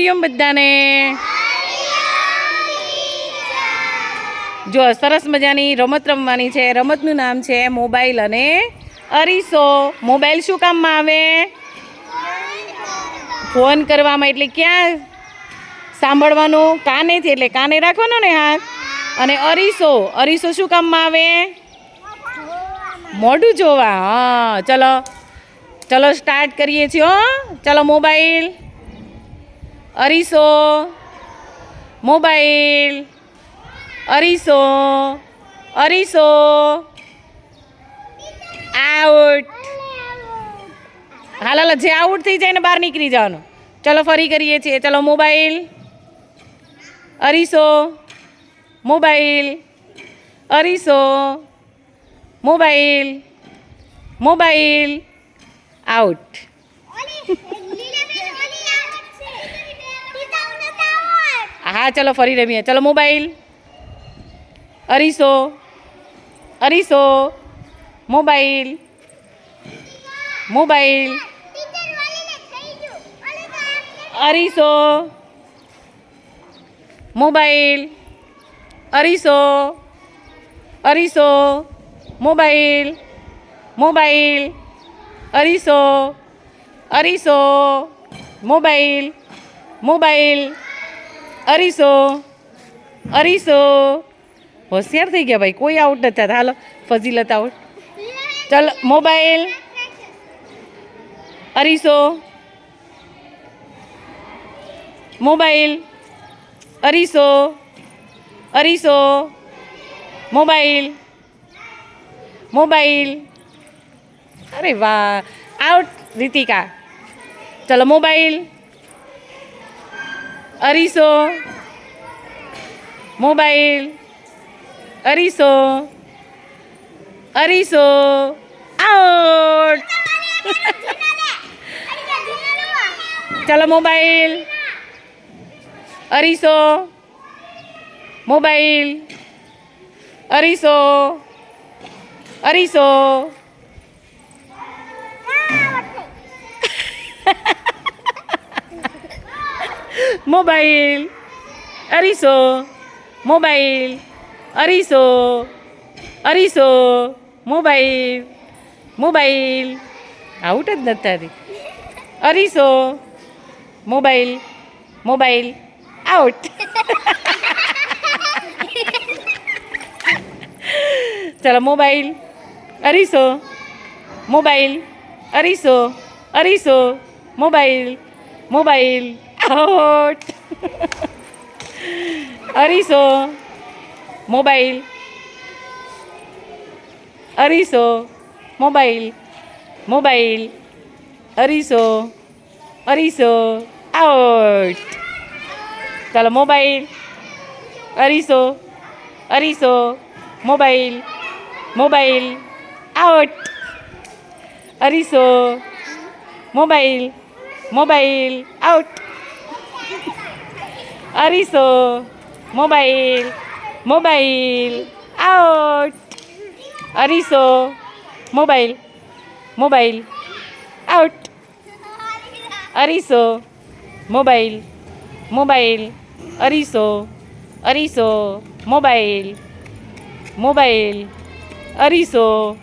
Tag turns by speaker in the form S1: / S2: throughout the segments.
S1: હરિઓમ બધાને? જો, સરસ મજાની રમત રમવાની છે. રમતનું નામ છે મોબાઈલ અને અરીસો. મોબાઈલ શું કામમાં આવે? ફોન કરવામાં. એટલે ક્યાં સાંભળવાનું? કાનેથી, એટલે કાને રાખવાનો ને હાથ? અને અરીસો. અરીસો શું કામમાં આવે? મોઢું જોવા. હા, ચલો. ચલો સ્ટાર્ટ કરીએ છીએ, હો. ચલો, મોબાઈલ. અરીસો, મોબાઈલ, અરીસો અરીસો, આઉટ. હાલ હાલ, જે આઉટ થઈ જાય ને બહાર નીકળી જવાનું. ચલો ફરી કરીએ છીએ. ચલો, મોબાઈલ, અરીસો મોબાઈલ અરીસો, મોબાઈલ મોબાઈલ, આઉટ. હા, ચલો ફરી રમીએ. ચલો મોબાઈલ. અરીસો. અરીસો. મોબાઈલ. મોબાઈલ. અરીસો. મોબાઈલ. અરીસો. અરીસો. મોબાઈલ. મોબાઈલ. અરીસો. અરીસો. મોબાઈલ. મોબાઈલ. અરીસો અરીસો. હોશિયાર થઈ ગયા ભાઈ, કોઈ આઉટ નથી થતા. હાલો, ફઝીલત આઉટ ચાલો મોબાઈલ અરીસો. મોબાઈલ અરીસો. અરીસો. મોબાઈલ મોબાઈલ અરે વાહ આઉટ રીતિકા. ચલો મોબાઈલ અરીસો મોબાઈલ અરીસો અરીસો આઉટ. ચાલો મોબાઈલ અરીસો મોબાઈલ અરીસો અરીસો. મોબાઈલ અરીસો મોબાઈલ અરીસો અરીસો મોબાઈલ મોબાઈલ આઉટ જ નથી થતી અરીસો મોબાઈલ મોબાઈલ આઉટ ચાલો મોબાઈલ અરીસો મોબાઈલ અરીસો અરીસો મોબાઈલ મોબાઈલ આઉટ અરીસો મોબાઈલ અરીસો મોબાઈલ મોબાઈલ અરીસો અરીસો આઉટ ચાલો મોબાઈલ અરીસો અરીસો મોબાઈલ મોબાઈલ આઉટ અરીસો મોબાઈલ મોબાઈલ આઉટ અરીસો, મોબાઈલ મોબાઈલ, આઉટ. અરીસો, મોબાઈલ મોબાઈલ, આઉટ. અરીસો, મોબાઈલ મોબાઈલ, અરીસો અરીસો, મોબાઈલ મોબાઈલ, અરીસો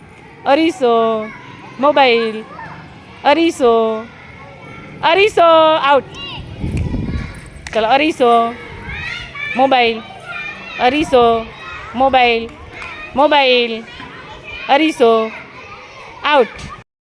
S1: અરીસો, મોબાઈલ, અરીસો અરીસો, આઉટ. ચલો અરીસો મોબાઈલ અરીસો મોબાઈલ મોબાઈલ અરીસો આઉટ